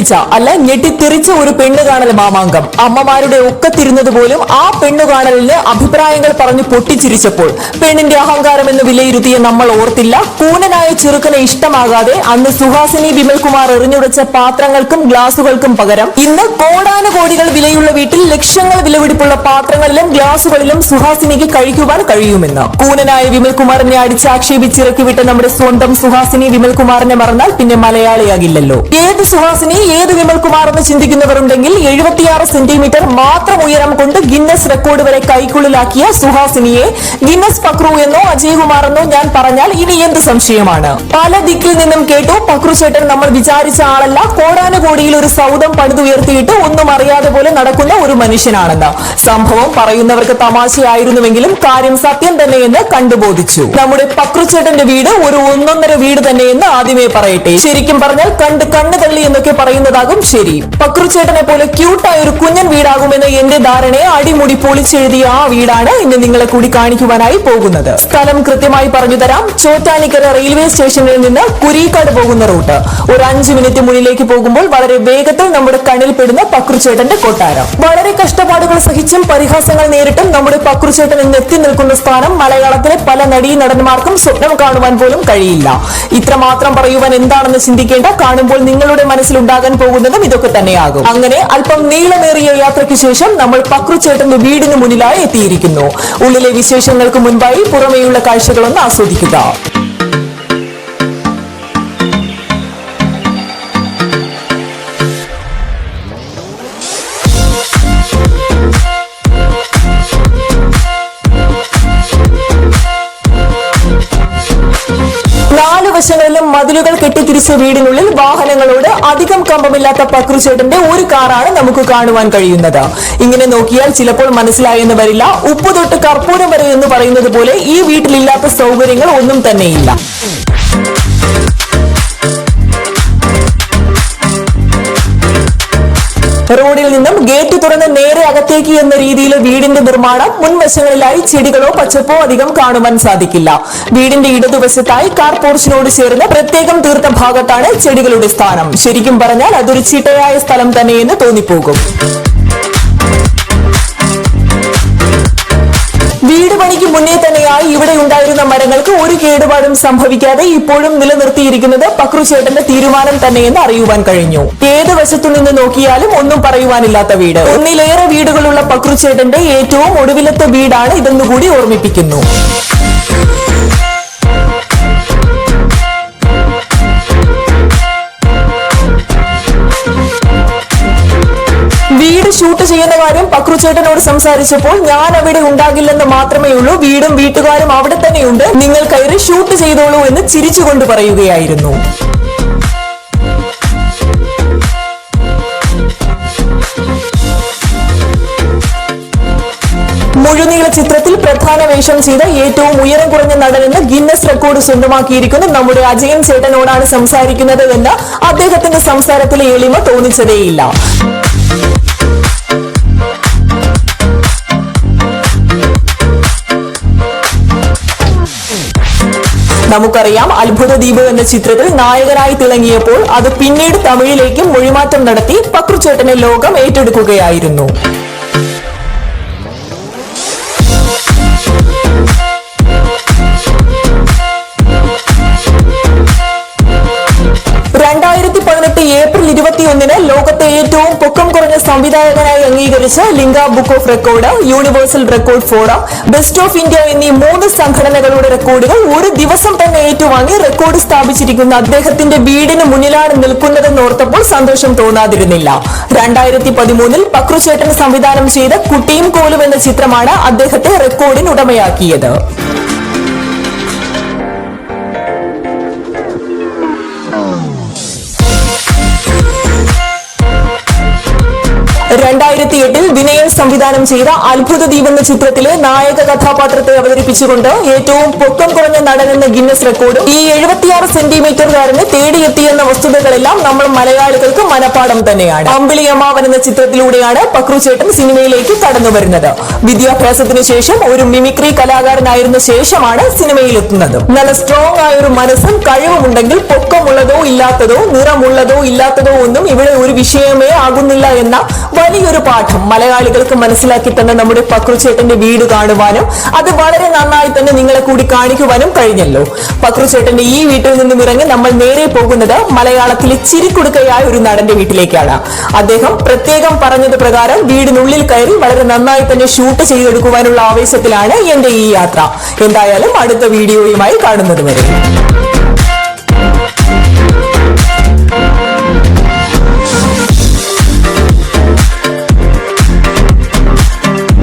ഞെട്ടിപ്പിച്ച അല്ല ഞെട്ടിത്തെറിച്ച ഒരു പെണ്ണു കാണൽ മാമാങ്കം. അമ്മമാരുടെ ഒക്കത്തിരുന്നത് പോലും ആ പെണ്ണു കാണലിന് അഭിപ്രായങ്ങൾ പറഞ്ഞു പൊട്ടിച്ചിരിച്ചപ്പോൾ പെണ്ണിന്റെ അഹങ്കാരം എന്ന് വിലയിരുത്തിയ നമ്മൾ ഓർത്തില്ല. കൂനനായ ചെറുക്കനെ ഇഷ്ടമാകാതെ അന്ന് സുഹാസിനി വിമൽകുമാർ എറിഞ്ഞുടച്ച പാത്രങ്ങൾക്കും ഗ്ലാസുകൾക്കും പകരം ഇന്ന് കോടാനുകോടികൾ വിലയുള്ള വീട്ടിൽ ലക്ഷങ്ങൾ വിലപിടിപ്പുള്ള പാത്രങ്ങളിലും ഗ്ലാസുകളിലും സുഹാസിനിക്ക് കഴിക്കുവാൻ കഴിയുമെന്ന്. കൂനനായ വിമൽകുമാറിനെ അടിച്ചാക്ഷേപിച്ചിറക്കി വിട്ട നമ്മുടെ സ്വന്തം സുഹാസിനി വിമൽകുമാറിനെ മറന്നാൽ പിന്നെ മലയാളിയാകില്ലല്ലോ. ഏത് സുഹാസിനി ഏത് വിമൽകുമാർ എന്ന് ചിന്തിക്കുന്നവരുണ്ടെങ്കിൽ എഴുപത്തിയാറ് സെന്റിമീറ്റർ മാത്രം ഉയരം കൊണ്ട് ഗിന്നസ് റെക്കോർഡ് വരെ കൈക്കുള്ളിലാക്കിയ സുഹാസിനിയെ ഗിന്നസ് പക്രു എന്നോ അജയ്കുമാർ എന്നോ ഞാൻ പറഞ്ഞാൽ ഇനി എന്ത് സംശയമാണ്? പല ദിക്കിൽ നിന്നും കേട്ടു. പക്രു ചേട്ടൻ നമ്മൾ വിചാരിച്ച ആളല്ല. കോടാനുകോടിയിൽ ഒരു സൗദം പണിതുയർത്തിയിട്ട് ഒന്നും അറിയാതെ പോലെ നടക്കുന്ന ഒരു മനുഷ്യനാണെന്ന്. സംഭവം പറയുന്നവർക്ക് തമാശയായിരുന്നുവെങ്കിലും കാര്യം സത്യം തന്നെയെന്ന് കണ്ടുബോധിച്ചു. നമ്മുടെ പക്രു ചേട്ടന്റെ വീട് ഒരു ഒന്നൊന്നര വീട് തന്നെയെന്ന് ആദ്യമേ പറയട്ടെ. ശരിക്കും പറഞ്ഞാൽ കണ്ട് കണ്ണു തള്ളി എന്നൊക്കെ പറയുന്നതാകും ശരി. പക്രുചേട്ടനെ പോലെ ക്യൂട്ടായ ഒരു കുഞ്ഞൻ വീടാകുമെന്ന എന്റെ ധാരണയെ അടിമുടി പൊളിച്ചെഴുതിയ ആ വീടാണ് ഇന്ന് നിങ്ങളെ കൂടി കാണിക്കുവാനായി പോകുന്നത്. സ്ഥലം കൃത്യമായി പറഞ്ഞു തരാം. ചോറ്റാനിക്കര റെയിൽവേ സ്റ്റേഷനിൽ നിന്ന് കുരീക്കാട് പോകുന്ന റൂട്ട്. ഒരു അഞ്ചു മിനിറ്റ് മുന്നിലേക്ക് പോകുമ്പോൾ വളരെ വേഗത്തിൽ നമ്മുടെ കണ്ണിൽപ്പെടുന്ന പക്രുചേട്ടന്റെ കൊട്ടാരം. വളരെ കഷ്ടപ്പാടുകൾ സഹിച്ചും പരിഹാസങ്ങൾ നേരിട്ടും നമ്മുടെ പക്രുചേട്ടൻ ഇന്ന് എത്തി നിൽക്കുന്ന സ്ഥാനം മലയാളത്തിലെ പല നടീ നടന്മാർക്കും സ്വപ്നം കാണുവാൻ പോലും കഴിയില്ല. ഇത്രമാത്രം പറയുവാൻ എന്താണെന്ന് ചിന്തിക്കേണ്ട. കാണുമ്പോൾ നിങ്ങളുടെ മനസ്സിൽ ഉണ്ടാകാൻ പോകുന്നതും ഇതൊക്കെ തന്നെയാകും. അങ്ങനെ അല്പം നീളമേറിയ യാത്രയ്ക്ക് ശേഷം നമ്മൾ പക്രുച്ചേട്ടന്റെ വീടിന് മുന്നിലായി എത്തിയിരിക്കുന്നു. ഉള്ളിലെ വിശേഷങ്ങൾക്ക് മുൻപായി പുറമേയുള്ള കാഴ്ചകളൊന്ന് ആസ്വദിക്കുക. നാല് വശങ്ങളിലും മതിലുകൾ കെട്ടിത്തിരിച്ച വീടിനുള്ളിൽ വാഹനങ്ങളോട് അധികം കമ്പമില്ലാത്ത പക്രുചേട്ടന്റെ ഒരു കാറാണ് നമുക്ക് കാണുവാൻ കഴിയുന്നത്. ഇങ്ങനെ നോക്കിയാൽ ചിലപ്പോൾ മനസ്സിലായെന്ന് വരില്ല. ഉപ്പ് തൊട്ട് കർപ്പൂരം വരെ എന്ന് പറയുന്നത് പോലെ ഈ വീട്ടിലില്ലാത്ത സൗകര്യങ്ങൾ ഒന്നും തന്നെയില്ല. റോഡിൽ നിന്നും ഗേറ്റ് തുറന്ന് നേരെ അകത്തേക്ക് എന്ന രീതിയിൽ വീടിന്റെ നിർമ്മാണം മുൻവശങ്ങളിലായി ചെടികളോ പച്ചപ്പോ അധികം കാണുവാൻ സാധിക്കില്ല. വീടിന്റെ ഇടതുവശത്തായി കാർ പോർച്ചിനോട് ചേർന്ന് പ്രത്യേകം തീർത്ത ഭാഗത്താണ് ചെടികളുടെ സ്ഥാനം. ശരിക്കും പറഞ്ഞാൽ അതൊരു ചിട്ടയായ സ്ഥലം തന്നെയെന്ന് തോന്നിപ്പോകും. വീട് പണിക്ക് മുന്നേ തന്നെയായി ഇവിടെ ഉണ്ടായിരുന്ന മരങ്ങൾക്ക് ഒരു കേടുപാടും സംഭവിക്കാതെ ഇപ്പോഴും നിലനിർത്തിയിരിക്കുന്നത് പക്രുചേട്ടന്റെ തീരുമാനം തന്നെയെന്ന് അറിയുവാൻ കഴിഞ്ഞു. ഏത് വശത്തു നിന്ന് നോക്കിയാലും ഒന്നും പറയുവാനില്ലാത്ത വീട്. ഒന്നിലേറെ വീടുകളുള്ള പക്രുചേട്ടന്റെ ഏറ്റവും ഒടുവിലത്തെ വീടാണ് ഇതെന്നുകൂടി ഓർമ്മിപ്പിക്കുന്നു. വീട് ഷൂട്ട് ചെയ്യുന്ന കാര്യം പക്രുചേട്ടനോട് സംസാരിച്ചപ്പോൾ ഞാൻ അവിടെ ഉണ്ടാകില്ലെന്ന് മാത്രമേ ഉള്ളൂ. വീടും വീട്ടുകാരും അവിടെ തന്നെയുണ്ട്. നിങ്ങൾ കയറി ഷൂട്ട് ചെയ്തോളൂ എന്ന് ചിരിച്ചുകൊണ്ട് പറയുകയായിരുന്നു. മുഴുനീള ചിത്രത്തിൽ പ്രധാന വേഷം ചെയ്ത ഏറ്റവും ഉയരം കുറഞ്ഞ നടനെന്ന് ഗിന്നസ് റെക്കോർഡ് സ്വന്തമാക്കിയിരിക്കുന്നു നമ്മുടെ അജയൻ ചേട്ടനോടാണ് സംസാരിക്കുന്നത് എന്ന് അദ്ദേഹത്തിന്റെ സംസാരത്തിലെ എളിമ തോന്നിച്ചതേയില്ല. നമുക്കറിയാം. അത്ഭുത ദ്വീപ് എന്ന ചിത്രത്തിൽ നായകനായി തിളങ്ങിയപ്പോൾ അത് പിന്നീട് തമിഴിലേക്കും മൊഴിമാറ്റം നടത്തി പക്രുചേട്ടനെ ലോകം ഏറ്റെടുക്കുകയായിരുന്നു. ഇരുപത്തിയൊന്നിന് ലോകത്തെ ഏറ്റവും പൊക്കം കുറഞ്ഞ സംവിധായകനായി അംഗീകരിച്ച Limca book of record universal record forum best of India എന്നീ മൂന്ന് സംഘടനകളുടെ റെക്കോർഡുകൾ ഒരു ദിവസം തന്നെ ഏറ്റുവാങ്ങി റെക്കോർഡ് സ്ഥാപിച്ചിരിക്കുന്ന അദ്ദേഹത്തിന്റെ വീടിന് മുന്നിലാണ് നിൽക്കുന്നതെന്ന് ഓർത്തപ്പോൾ സന്തോഷം തോന്നാതിരുന്നില്ല. രണ്ടായിരത്തി പതിമൂന്നിൽ പക്രുചേട്ടൻ സംവിധാനം ചെയ്ത കുട്ടിയും കോലും എന്ന ചിത്രമാണ് അദ്ദേഹത്തെ റെക്കോർഡിന് ഉടമയാക്കിയത്. രണ്ടായിരത്തി എട്ടിൽ വിനയൻ സംവിധാനം ചെയ്ത അത്ഭുത ദ്വീപ് എന്ന ചിത്രത്തിലെ നായക കഥാപാത്രത്തെ അവതരിപ്പിച്ചുകൊണ്ട് ഏറ്റവും പൊക്കം കുറഞ്ഞ നടനെന്ന ഗിന്നസ് റെക്കോർഡ് ഈ എഴുപത്തിയാറ് സെന്റിമീറ്ററുകാരനെ തേടിയെത്തിയെന്ന വസ്തുതകളെല്ലാം നമ്മൾ മലയാളികൾക്ക് മനപ്പാടം തന്നെയാണ്. അമ്പിളി അമ്മാവൻ എന്ന ചിത്രത്തിലൂടെയാണ് പക്രുചേട്ടൻ സിനിമയിലേക്ക് കടന്നു വരുന്നത്. വിദ്യാഭ്യാസത്തിന് ശേഷം ഒരു മിമിക്രി കലാകാരനായിരുന്ന ശേഷമാണ് സിനിമയിലെത്തുന്നത്. നല്ല സ്ട്രോങ് ആയ ഒരു മനസ്സും കഴിവുമുണ്ടെങ്കിൽ പൊക്കമുള്ളതോ ഇല്ലാത്തതോ നിറമുള്ളതോ ഇല്ലാത്തതോ ഒന്നും ഇവിടെ ഒരു വിഷയമേ ആകുന്നില്ല എന്ന വലിയൊരു പാഠം മലയാളികൾക്ക് മനസ്സിലാക്കി തന്നെ നമ്മുടെ പക്രുചേട്ടന്റെ വീട് കാണുവാനും അത് വളരെ നന്നായി തന്നെ നിങ്ങളെ കൂടി കാണിക്കുവാനും കഴിഞ്ഞല്ലോ. പക്രുചേട്ടന്റെ ഈ വീട്ടിൽ നിന്നും ഇറങ്ങി നമ്മൾ നേരെ പോകുന്നത് മലയാളത്തിലെ ചിരിക്കുടുക്കയായ ഒരു നടന്റെ വീട്ടിലേക്കാണ്. അദ്ദേഹം പ്രത്യേകം പറഞ്ഞത് പ്രകാരം വീടിനുള്ളിൽ കയറി വളരെ നന്നായി തന്നെ ഷൂട്ട് ചെയ്തെടുക്കുവാനുള്ള ആവേശത്തിലാണ് എന്റെ ഈ യാത്ര. എന്തായാലും അടുത്ത വീഡിയോയുമായി കാണുന്നത് വരെ.